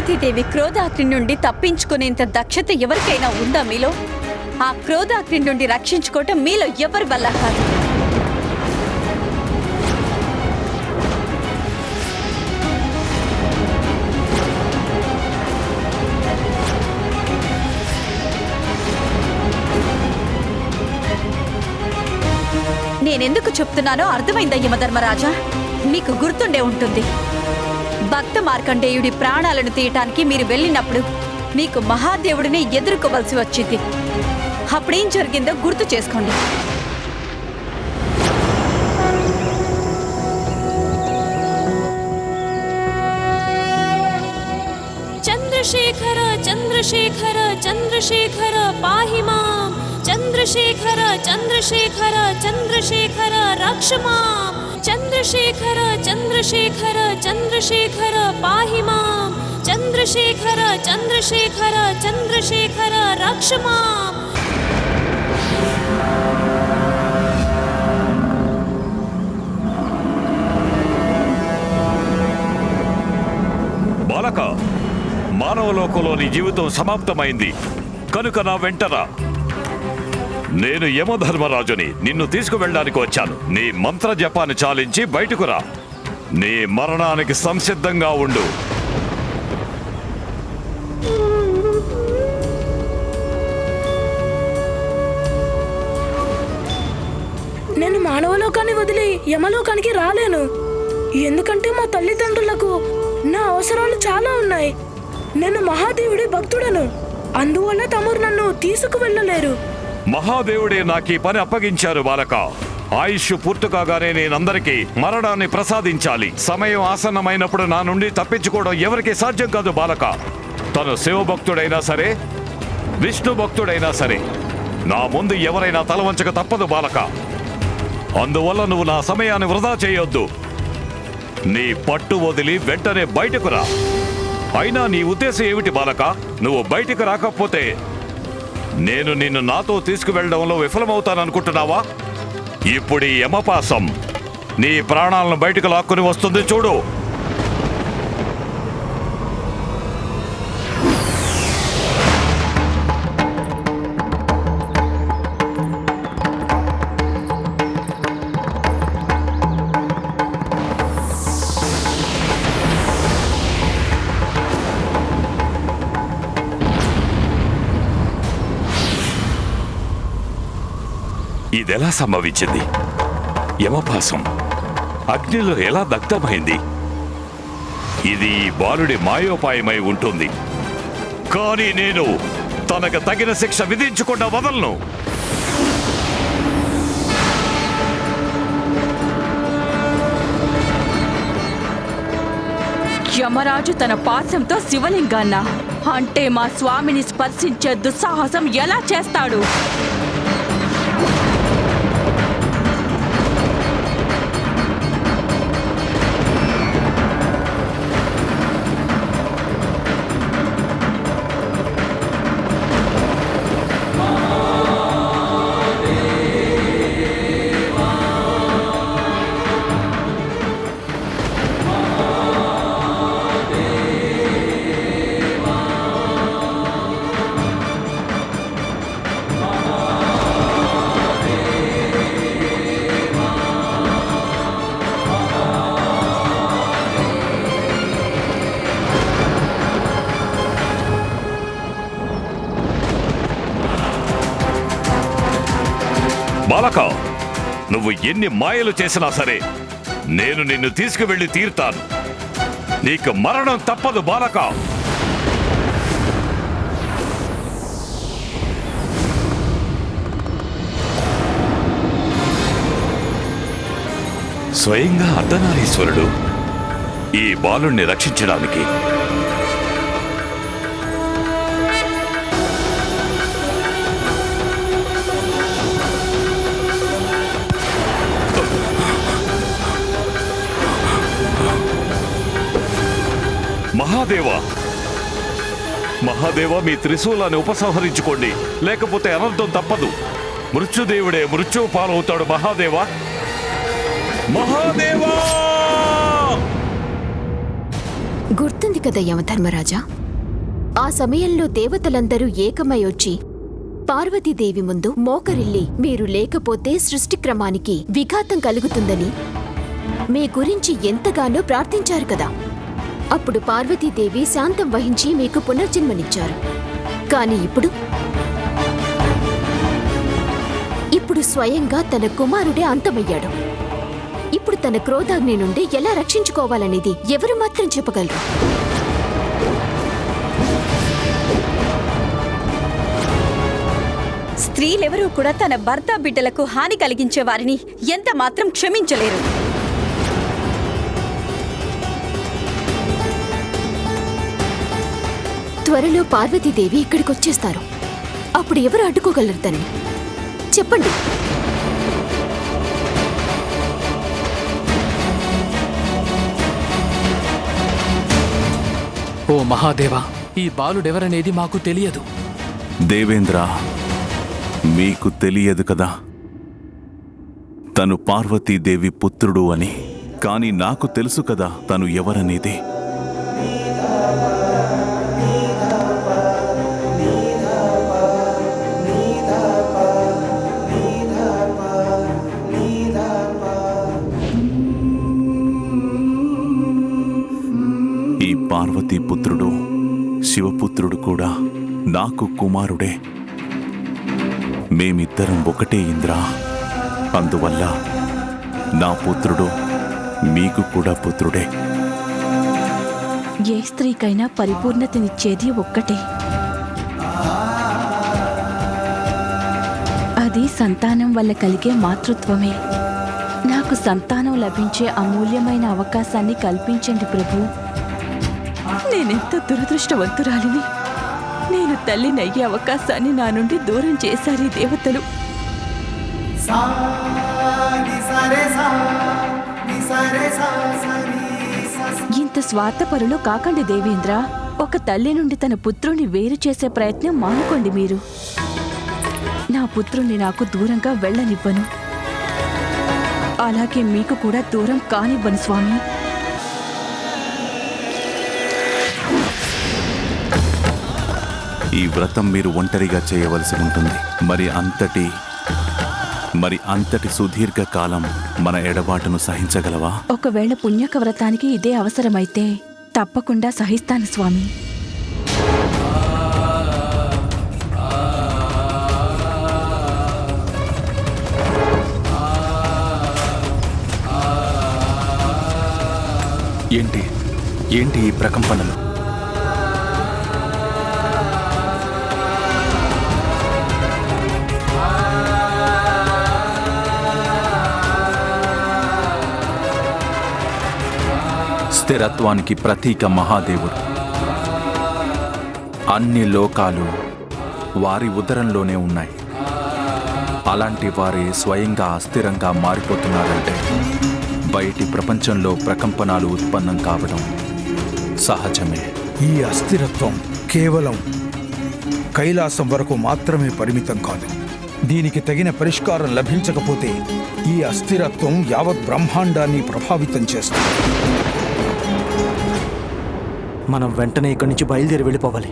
పార్వతీదేవి క్రోధాగ్ని నుండి తప్పించుకునేంత దక్షత ఎవరికైనా ఉందా మీలో? ఆ క్రోధాగ్ని నుండి రక్షించుకోవటం మీలో ఎవరి వల్ల కాదు? నేనెందుకు చెప్తున్నానో అర్థమైందా యమధర్మరాజా? మీకు గుర్తుండే ఉంటుంది. భక్త మార్కండేయుడి ప్రాణాలను తీయటానికి మీరు వెళ్ళినప్పుడు మీకు మహాదేవుడిని ఎదుర్కోవలసి వచ్చింది. అప్పుడేం జరిగిందో గుర్తు చేసుకోండి. చంద్రశేఖర చంద్రశేఖర చంద్రశేఖర పాహి మాం. చంద్రశేఖర చంద్రశేఖర చంద్రశేఖర రక్ష మాం. చంద్రశేఖర చంద్రశేఖర చంద్రశేఖర పాహి మాం చంద్రశేఖర చంద్రశేఖర చంద్రశేఖర రక్ష మాం బాలక మానవలోకంలో జీవితం సమాప్తమైంది. కనుక నా వెంటరా నేను యమధర్మరాజుని నిన్ను తీసుకువెళ్ళడానికి వచ్చాను. నీ మంత్ర జపాన్ని చాలించి బయటకు రా. నీ మరణానికి సంసిద్ధంగా ఉండు. నేను మానవలోకాన్ని వదిలి యమలోకానికి రాలేను. ఎందుకంటే మా తల్లిదండ్రులకు నా అవసరాలు చాలా ఉన్నాయి. నేను మహాదేవుడి భక్తుడను. అందువల్ల తమరు నన్ను తీసుకువెళ్ళలేరు. మహాదేవుడే నాకు ఈ పని అప్పగించారు బాలక. ఆయుష్ పూర్తి కాగానే నేనందరికీ మరణాన్ని ప్రసాదించాలి. సమయం ఆసన్నమైనప్పుడు నా నుండి తప్పించుకోవడం ఎవరికి సాధ్యం కాదు బాలక. తను శివభక్తుడైనా సరే విష్ణు భక్తుడైనా సరే నా ముందు ఎవరైనా తలవంచక తప్పదు బాలక. అందువల్ల నువ్వు నా సమయాన్ని వృధా చేయొద్దు. నీ పట్టు వదిలి వెంటనే బయటకు రా. అయినా నీ ఉద్దేశం ఏమిటి బాలక? నువ్వు బయటికి రాకపోతే నేను నిన్ను నాతో తీసుకువెళ్ళడంలో విఫలమవుతాననుకుంటున్నావా? ఇప్పుడు ఈ యమపాసం నీ ప్రాణాలను బయటకు లాక్కుని వస్తుంది చూడు. ఇదెలా సంభవించింది? యమపాసం అగ్నిలో ఎలా దగ్ధమైంది? ఇది బాలుడి మాయోపాయమై ఉంటుంది. కానీ నేను తనకు తగిన శిక్ష విధించకుండా వదలను. యమరాజు తన పాశంతో శివలింగాన్న. అంటే మా స్వామిని స్పర్శించే దుస్సాహసం ఎలా చేస్తాడు? బాలక నువ్వు ఎన్ని మాయలు చేసినా సరే నేను నిన్ను తీసుకువెళ్ళి తీరుతాను. నీకు మరణం తప్పదు బాలక. స్వయంగా అర్ధనారీశ్వరుడు ఈ బాలుణ్ణి రక్షించడానికి మహాదేవా. మహాదేవ మీ త్రిశూలాన్ని ఉపసంహరించుకోండి. లేకపోతే అనంతం తప్పదు. మృత్యుదేవుడే మృత్యువు పాలవుతాడు మహాదేవ. మహాదేవా! గుర్తుంది కదా యమధర్మరాజా? ఆ సమయంలో దేవతలందరూ ఏకమై వచ్చి పార్వతీదేవి ముందు మోకరిల్లి మీరు లేకపోతే సృష్టి క్రమానికి విఘాతం కలుగుతుందని మీ గురించి ఎంతగానో ప్రార్థించారు కదా. అప్పుడు పార్వతీదేవి శాంతం వహించి మీకు పునర్జన్మనిచ్చారు. కానీ ఇప్పుడు? ఇప్పుడు స్వయంగా తన కుమారుడే అంతమయ్యాడు. ఇప్పుడు తన క్రోధాగ్ని నుండి ఎలా రక్షించుకోవాలనేది ఎవరు మాత్రం చెప్పగలరు? స్త్రీలెవరూ కూడా తన భర్త బిడ్డలకు హాని కలిగించే వారిని ఎంత మాత్రం క్షమించలేరు. త్వరలో పార్వతీదేవి ఇక్కడికి వచ్చేస్తారు అప్పుడు ఎవరు అడ్డుకోగలరు తనని చెప్పండి. ఓ మహాదేవా ఈ బాలుడెవరనేది మాకు తెలియదు. దేవేంద్ర మీకు తెలియదు కదా? తను పార్వతీదేవి పుత్రుడు అని కాని నాకు తెలుసు కదా తను ఎవరనేది. శివపుత్రుడు కూడా నాకు కుమారుడే. మేమిద్దరం ఒకటే ఇంద్ర. అందువల్ల నా పుత్రుడు మీకు కూడా పుత్రుడే. ఏ స్త్రీకైనా పరిపూర్ణతనిచ్చేది ఒక్కటే. అది సంతానం వల్ల కలిగే మాతృత్వమే. నాకు సంతానం లభించే అమూల్యమైన అవకాశాన్ని కల్పించండి ప్రభు. నేనెంత దురదృష్టవంతురాలిని? నేను తల్లినయ్యే అవకాశాన్ని నా నుండి దూరం చేశారు ఈ దేవతలు. ఇంత స్వార్థపరులు కాకండి దేవేంద్ర. ఒక తల్లి నుండి తన పుత్రుని వేరు చేసే ప్రయత్నం మానుకోండి మీరు. నా పుత్రుణ్ణి నాకు దూరంగా వెళ్ళనివ్వను. అలాగే మీకు కూడా దూరం కానివ్వను స్వామి. ఈ వ్రతం మీరు ఒంటరిగా చేయవలసి ఉంటుంది. మరి అంతటి మరి అంతటి సుదీర్ఘ కాలం మన ఎడబాటును సహించగలవా? ఒకవేళ పుణ్యక వ్రతానికి ఇదే అవసరమైతే తప్పకుండా సహిస్తాను స్వామి. ఏంటి? ఏంటి ఈ ప్రకంపనలు? స్థిరత్వానికి ప్రతీక మహాదేవుడు. అన్ని లోకాలు వారి ఉదరంలోనే ఉన్నాయి. అలాంటి వారే స్వయంగా అస్థిరంగా మారిపోతున్నారంటే బయటి ప్రపంచంలో ప్రకంపనాలు ఉత్పన్నం కావడం సహజమే. ఈ అస్థిరత్వం కేవలం కైలాసం వరకు మాత్రమే పరిమితం కాదు. దీనికి తగిన పరిష్కారం లభించకపోతే ఈ అస్థిరత్వం యావత్ బ్రహ్మాండాన్ని ప్రభావితం చేస్తుంది. మనం వెంటనే ఇక్కడి నుంచి బయలుదేరి వెళ్ళిపోవాలి.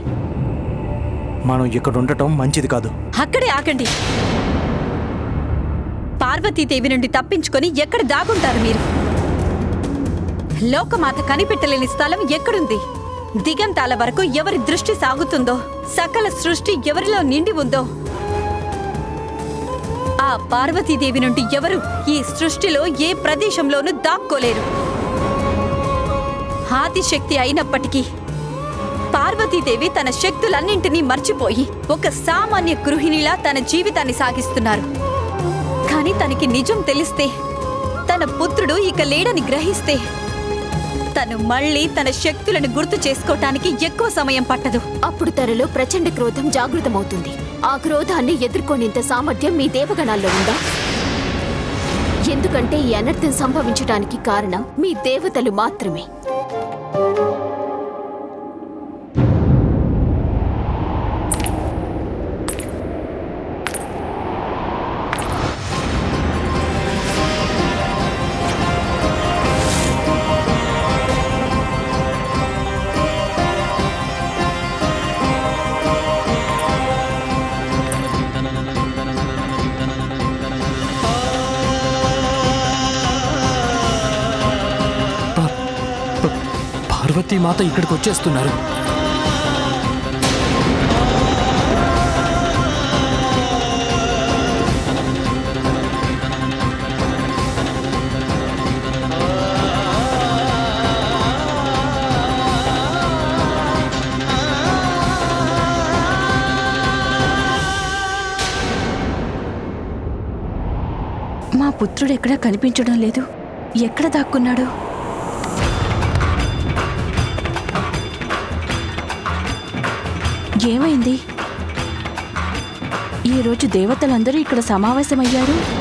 మనం ఇక్కడ ఉండటం మంచిది కాదు. అక్కడే ఆకండి పార్వతీదేవి నుండి తప్పించుకొని ఎక్కడ దాగుంటారు మీరు? లోకమాత కనిపెట్టలేని స్థలం ఎక్కడుంది? దిగంతాల వరకు ఎవరి దృష్టి సాగుతుందో సకల సృష్టి ఎవరిలో నిండి ఉందో? ఆ పార్వతీదేవి నుండి ఎవరు ఈ సృష్టిలో ఏ ప్రదేశంలోనూ దాక్కోలేరు? ఆదిశక్తి అయినప్పటికీ పార్వతీదేవి తన శక్తులన్నింటినీ మర్చిపోయి ఒక సామాన్య గృహిణిలా తన జీవితాన్ని సాగిస్తున్నారు. కానీ తనకి నిజం తెలిస్తే తన పుత్రుడు ఇక లేడని గ్రహిస్తే తను మళ్ళీ తన శక్తులను గుర్తు చేసుకోవటానికి ఎక్కువ సమయం పట్టదు. అప్పుడు తనలో ప్రచండ క్రోధం జాగృతమవుతుంది. ఆ క్రోధాన్ని ఎదుర్కొనేంత సామర్థ్యం మీ దేవగణాల్లో ఉందా? ఎందుకంటే ఈ అనర్థం సంభవించడానికి కారణం మీ దేవతలు మాత్రమే. పార్వతీ మాత ఇక్కడికి వచ్చేస్తున్నారు. మా పుత్రుడు ఎక్కడా కనిపించడం లేదు. ఎక్కడ దాక్కున్నాడు? ఏమైంది? ఈరోజు దేవతలందరూ ఇక్కడ సమావేశమయ్యారు.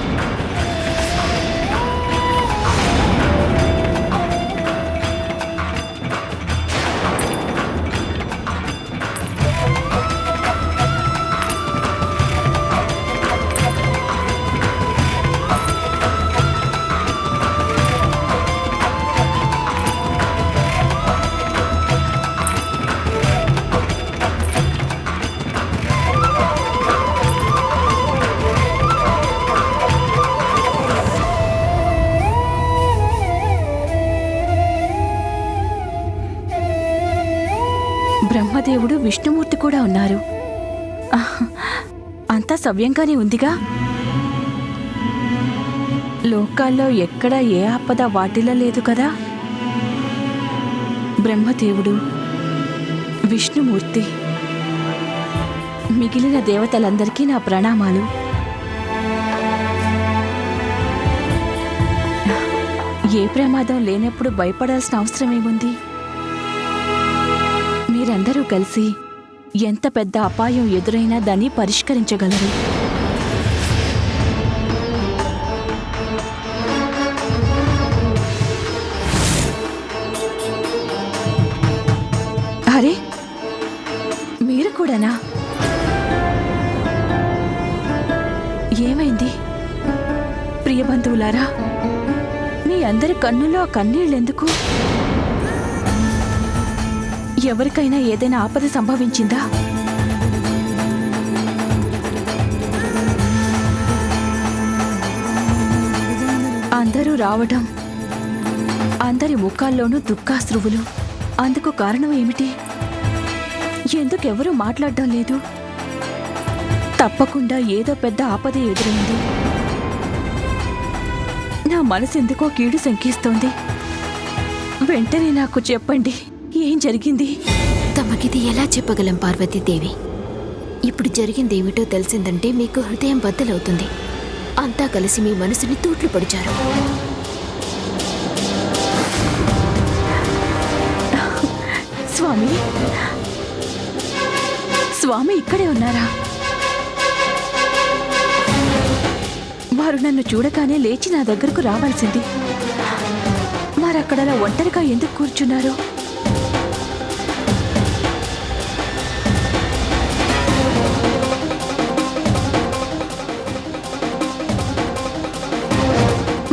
బ్రహ్మదేవుడు విష్ణుమూర్తి కూడా ఉన్నారు. అంతా సవ్యంగానే ఉందిగా? లోకాల్లో ఎక్కడ ఏ ఆపద వాటిలో లేదు కదా? బ్రహ్మదేవుడు విష్ణుమూర్తి మిగిలిన దేవతలందరికీ నా ప్రణామాలు. ఏ ప్రమాదం లేనప్పుడు భయపడాల్సిన అవసరం ఏముంది? మీరందరూ కలిసి ఎంత పెద్ద అపాయం ఎదురైనా దాన్ని పరిష్కరించగలరు. అరే మీరు కూడానా? ఏమైంది? ప్రియ బంధువులారా మీ అందరి కన్నుల్లో ఆ కన్నీళ్ళెందుకు? ఎవరికైనా ఏదైనా ఆపద సంభవించిందా? అందరూ రావడం అందరి ముఖాల్లోనూ దుఃఖాశ్రువులు అందుకు కారణం ఏమిటి? ఎందుకెవరూ మాట్లాడడం లేదు? తప్పకుండా ఏదో పెద్ద ఆపద ఎదురైంది. నా మనసు ఎందుకో కీడు శంకిస్తోంది వెంటనే నాకు చెప్పండి. ఏం జరిగింది? తమకిది ఎలా చెప్పగలం పార్వతీదేవి? ఇప్పుడు జరిగిందేమిటో తెలిసిందంటే మీకు హృదయం బద్దలవుతుంది. అంతా కలిసి మీ మనసుని తూట్లు పొడిచారు. స్వామి? స్వామి ఇక్కడే ఉన్నారా? వారు నన్ను చూడగానే లేచి నా దగ్గరకు రావాల్సింది. వారక్కడలా ఒంటరిగా ఎందుకు కూర్చున్నారు?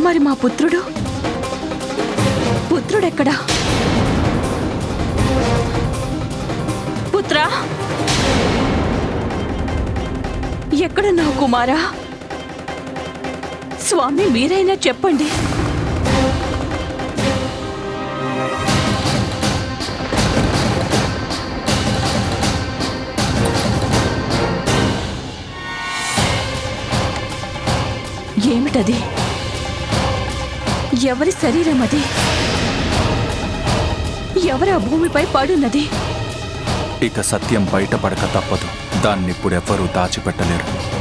మరి మా పుత్రుడు? పుత్రుడెక్కడా? పుత్రా? ఎక్కడున్నావు కుమారా? స్వామి మీరైనా చెప్పండి. ఏమిటది? ఎవరి శరీరం అది? ఎవరు ఆ భూమిపై పడున్నది? ఇక సత్యం బయటపడక తప్పదు. దాన్నిప్పుడెవ్వరూ దాచిపెట్టలేరు.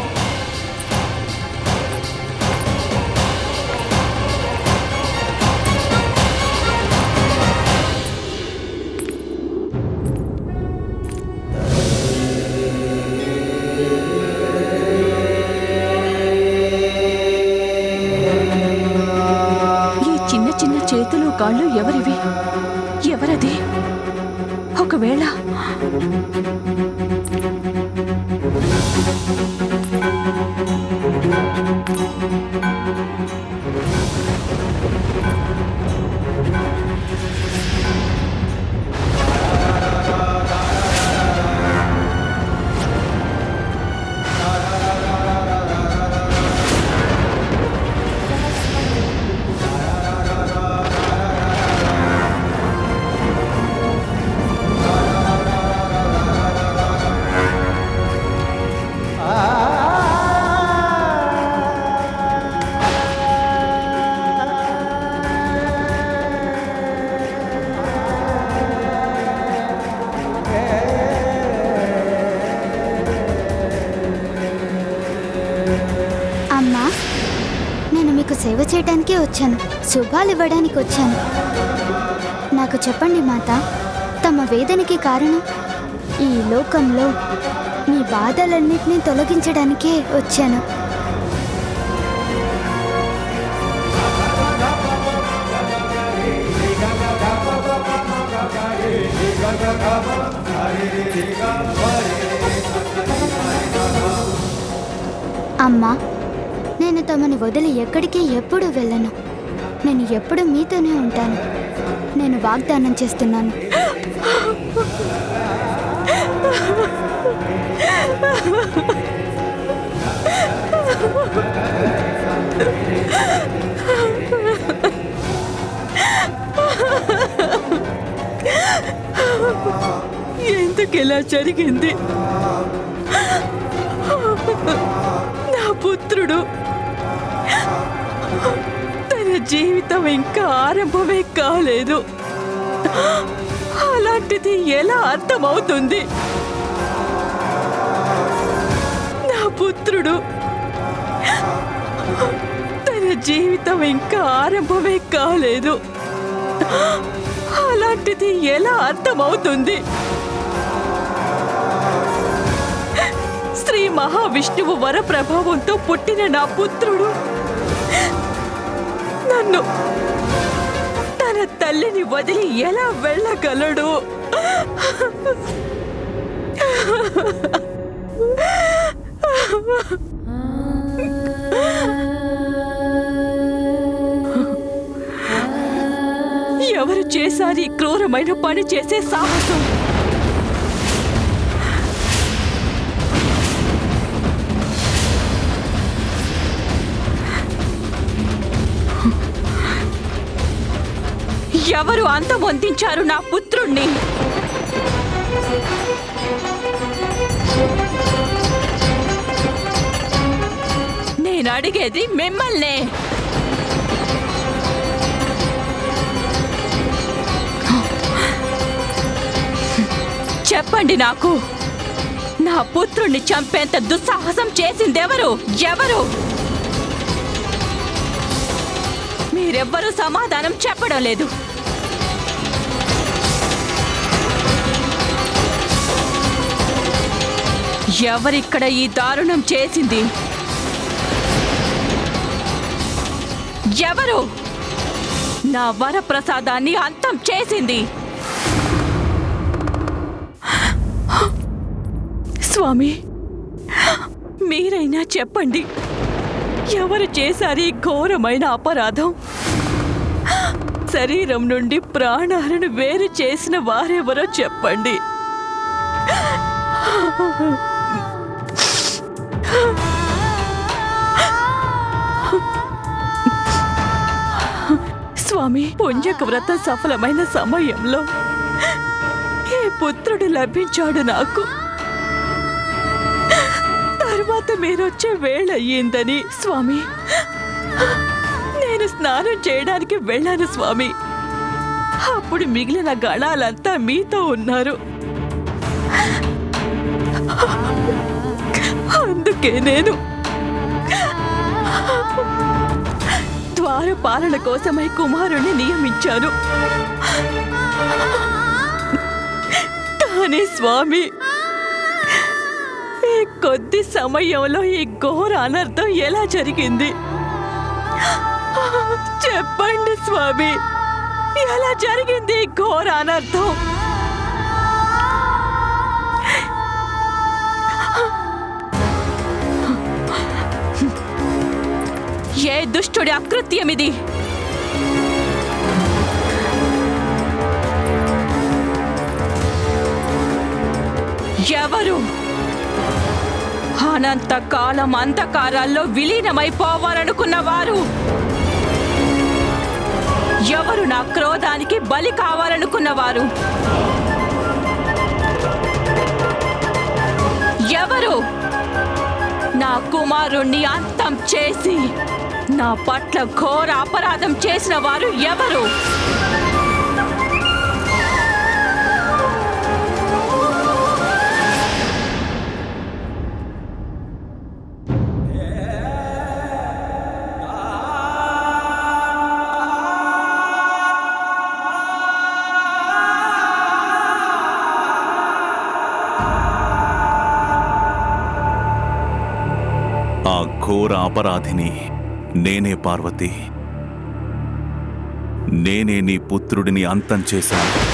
ఎవరివి? ఎవరది? ఒకవేళ చేయటానికే వచ్చాను. శుభాలు ఇవ్వడానికి వచ్చాను. నాకు చెప్పండి మాత తమ వేదనకి కారణం? ఈ లోకంలో మీ బాధలన్నింటినీ తొలగించడానికే వచ్చాను. అమ్మా నేను తమని వదిలి ఎక్కడికి ఎప్పుడు వెళ్ళను. నేను ఎప్పుడు మీతోనే ఉంటాను. నేను వాగ్దానం చేస్తున్నాను. ఎందుకు జరిగింది? నా పుత్రుడు తన జీవితం ఇంకా ఆరంభమే కాలేదు. అలాంటిది ఎలా అర్థమవుతుంది? నా పుత్రుడు తన జీవితం ఇంకా ఆరంభమే కాలేదు. అలాంటిది ఎలా అర్థమవుతుంది? శ్రీ మహావిష్ణువు వర ప్రభావంతో పుట్టిన నా పుత్రుడు. నన్ను. తన తల్లిని వదిలి ఎలా వెళ్ళగలడు? ఎవరు చేశారు ఈ క్రూరమైన పని చేసే సాహసం? ఎవరు అంతమొందించారు నా పుత్రుణ్ణి? నేను అడిగేది మిమ్మల్నే. చెప్పండి నాకు. నా పుత్రుణ్ణి చంపేంత దుస్సాహసం చేసిందెవరు? ఎవరు? మీరెవ్వరూ సమాధానం చెప్పడం లేదు. ఎవరిక్కడ ఈ దారుణం చేసింది? ఎవరు? నా వరప్రసాదాన్ని అంతం చేసింది. స్వామి మీరైనా చెప్పండి. ఎవరు చేశారు ఈ ఘోరమైన అపరాధం? శరీరం నుండి ప్రాణాలను వేరు చేసిన వారెవరో చెప్పండి. స్వామి పుణ్యక వ్రతం సఫలమైన సమయంలో ఏ పుత్రుడు లభించాడు నాకు. తర్వాత మీరొచ్చే వేళ అయ్యిందని స్వామి. నేను స్నానం చేయడానికి వెళ్ళాను స్వామి. అప్పుడు మిగిలిన గణాలంతా మీతో ఉన్నారు. అందుకే నేను ద్వారపాలన కోసమై కుమారుణ్ణి నియమించాను. కానీ స్వామి ఈ కొద్ది సమయంలో ఈ ఘోర అనర్థం ఎలా జరిగింది? చెప్పండి స్వామి ఎలా జరిగింది ఈ ఘోర అనర్థం? దుష్టుడి అకృత్యం ఇది. ఎవరు? అనంత కాలం అంధకారాల్లో విలీనమైపోవాలనుకున్న వారు. ఎవరు నా క్రోధానికి బలి కావాలనుకున్నవారు ఎవరు? నా కుమారుణ్ణి అంతం చేసి నా పట్ల ఘోర అపరాధం చేసిన వారు ఎవరు? ఘోర అపరాధిని నేనే పార్వతి. నేనే నీ పుత్రుడిని అంతం చేశాను.